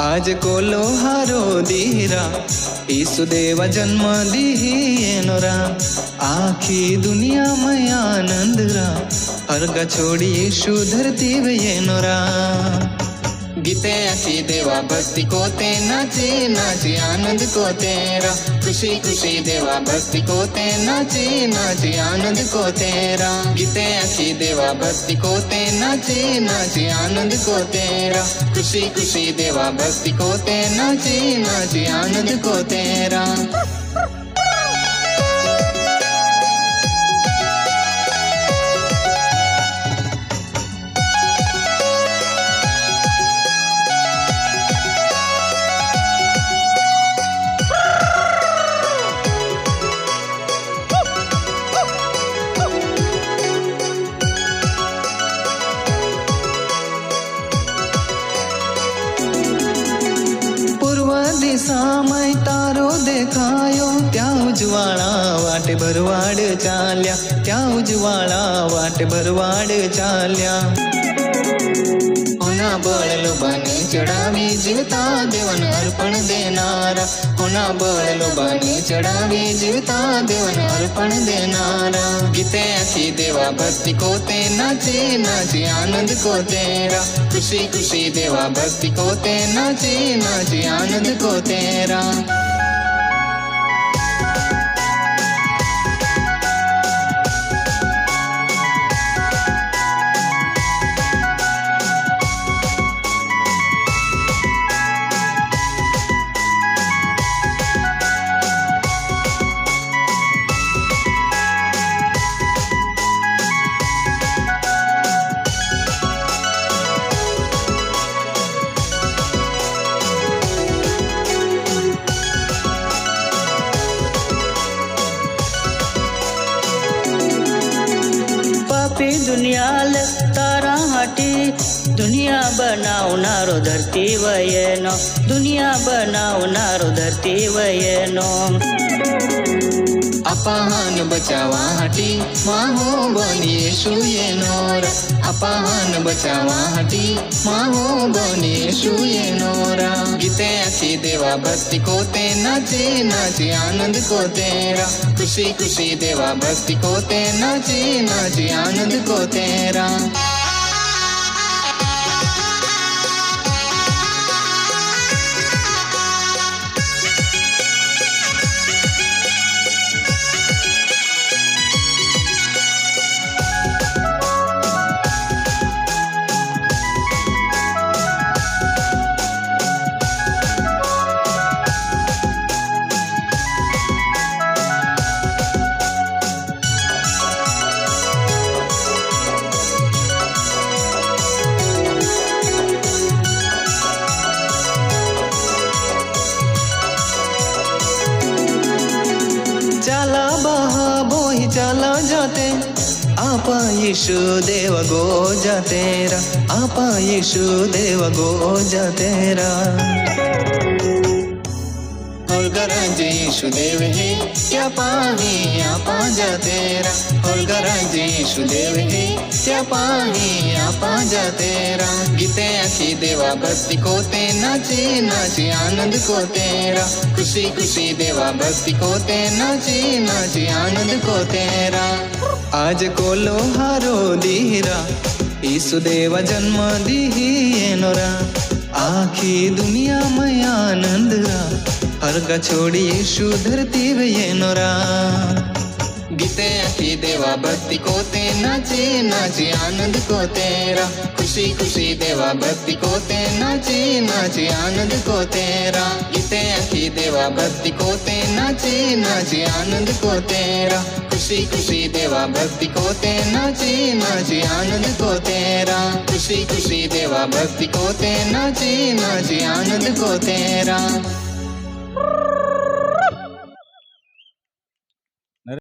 आज को लोहारो दीरा ईसुदेव जन्म दीनोरा आखी दुनिया में आनंद रा अर्ग छोड़ी यीशु धरती येनोरा गीते अच्छी देवा भक्ति को ते नाचे नाचे आनंद को तेरा। खुशी खुशी देवा भक्ति को ते नाचे नाचे आनंद को तेरा। गीते अच्छी देवा भक्ति को ते नाचे नाचे आनंद को तेरा। खुशी खुशी देवा भक्ति को ते नाचे नाचे आनंद को तेरा। દિશામાં તારો દેખાયો. ત્યાં ઉજવાળા વાટે ભરવાડ ચાલ્યા. ત્યાં ઉજવાળા વાટે ભરવાડ ચાલ્યા. કોના બળ લોબાને ચડાવી જીવતા દેવન અર્પણ દેનારા કોના બળ લોબાને ચડાવી જીવતા દેવન અર્પણ દેનારા ગીતે આખી દેવા ભક્તિ કોતે નાચે નાચે આનંદ કો તેરા ખુશી ખુશી દેવા ભક્તિ કોતે નાચે નાચે આનંદ કો તેરા આપી દુનિયા તારા હાટે. દુનિયા બનાવનારો ધરતી વયનો દુનિયા બનાવનારો ધરતી વયનો અપાહન બચાવા હાટી માહો બનીએ સુયે નોર અપાહન બચાવા હાટી માહો બનીએ સુયે નોરા गीते ऐसी देवा भक्ति कोते नाचे नाचे आनंद को तेरा। खुशी खुशी देवा भक्ति कोते नाचे नाचे आनंद को तेरा। चला जाते आपा यीशु देव गो जा तेरा आपा यीशु देव गो जातेरा होलगराज यीशु देव है, क्या पाही आपा जातेरा होलगराज यीशु देव है, क्या पाही आपा जातेरा गीते आखी देवा, भक्ति को ते नाचे नाचे, आनंद को तेरा। खुशी खुशी देवा, भक्ति को ते नाचे नाचे, आनंद को तेरा। आज कोलो हारो दीरा देवा जन्म दिहिएनोरा आखी दुनिया में आनंद रा अर्ग छोड़ी यीशु धरती येनोरा गीते आखी देवा, भक्ति को ते नाचे नाचे आनंद को तेरा। खुशी खुशी देवा, भक्ति को ते नाचे नाचे आनंद को तेरा। गीते आखी देवा, भक्ति को ते नाचे नाचे आनंद को तेरा। खुशी खुशी देवा, भक्ति को ते नाचे नाचे आनंद को तेरा। Música